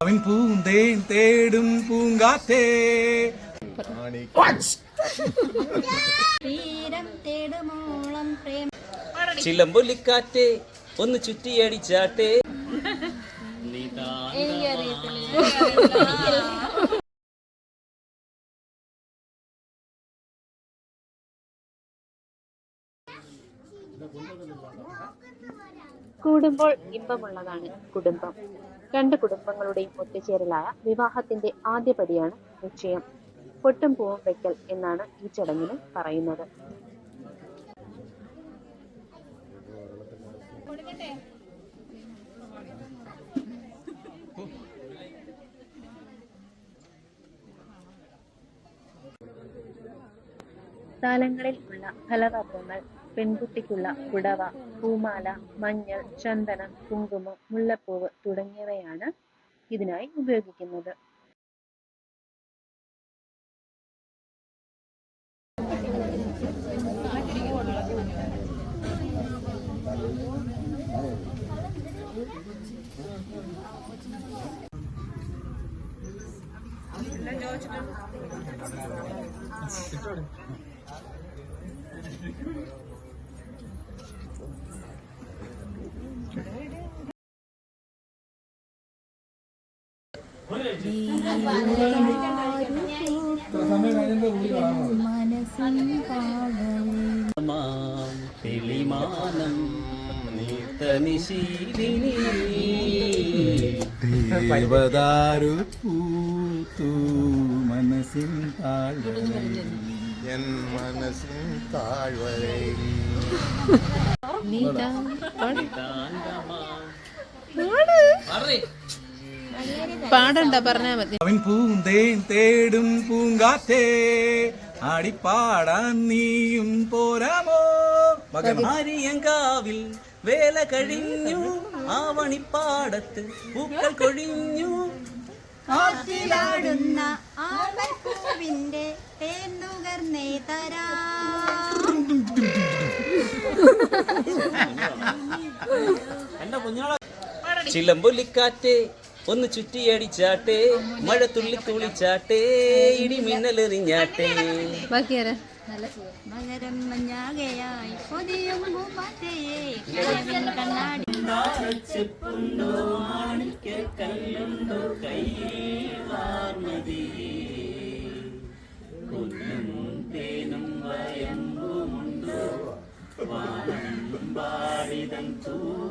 അവൻ പൂന്തേൻ തേടും പൂങ്കാത്തേ ചിലമ്പൊലിക്കാറ്റേ ഒന്ന് ചുറ്റിയടിച്ചാട്ടെ കൂടുമ്പോൾ ഇമ്പമുള്ളതാണ് കുടുംബം. രണ്ട് കുടുംബങ്ങളുടെയും ഒത്തുചേരലായ വിവാഹത്തിന്റെ ആദ്യപടിയാണ് നിശ്ചയം. പൊട്ടും പൂവും വെക്കൽ എന്നാണ് ഈ ചടങ്ങിന് പറയുന്നത്. താലങ്ങളിൽ ഉള്ള ഫലവർഗങ്ങൾ പെൺകുട്ടിക്കുള്ള പുടവ പൂമാല മഞ്ഞൾ ചന്ദനം കുങ്കുമം മുല്ലപ്പൂവ് തുടങ്ങിയവയാണ് ഇതിനായി ഉപയോഗിക്കുന്നത്. തെളിമാനം നീത്തനിശീലിനി ദേവദാരു പൂത്തു മനസ്സിൻ താഴ്വരയിൽ. എൻ മനസ്സിൻ താഴ്വരയിൽ. പാടണ്ട പറഞ്ഞാ മതി. അവൻ പൂന്തേൻ തേടും പൂങ്കാറ്റേ. ആടിപ്പാടാൻ നീയും പോരാമോ? മകമാരിയങ്കാവിൽ വേല കഴിഞ്ഞു. ആവണിപ്പാടത്ത് പൂക്കൾ കൊഴിഞ്ഞു. തരാ ചിലമ്പൊലിക്കാറ്റേ ഒന്ന് ചുറ്റി ചുറ്റിയടിച്ചാട്ടെ മഴ തുള്ളി തുള്ളിച്ചാട്ടെ ഇടി മിന്നലെറിഞ്ഞാട്ടെ ബാക്കിയാരാ? മകരം മഞ്ഞാകയായി കണ്ണാടി. തേനും വയമ്പുമുണ്ടോ? വാനം പാടിതം തൂവലും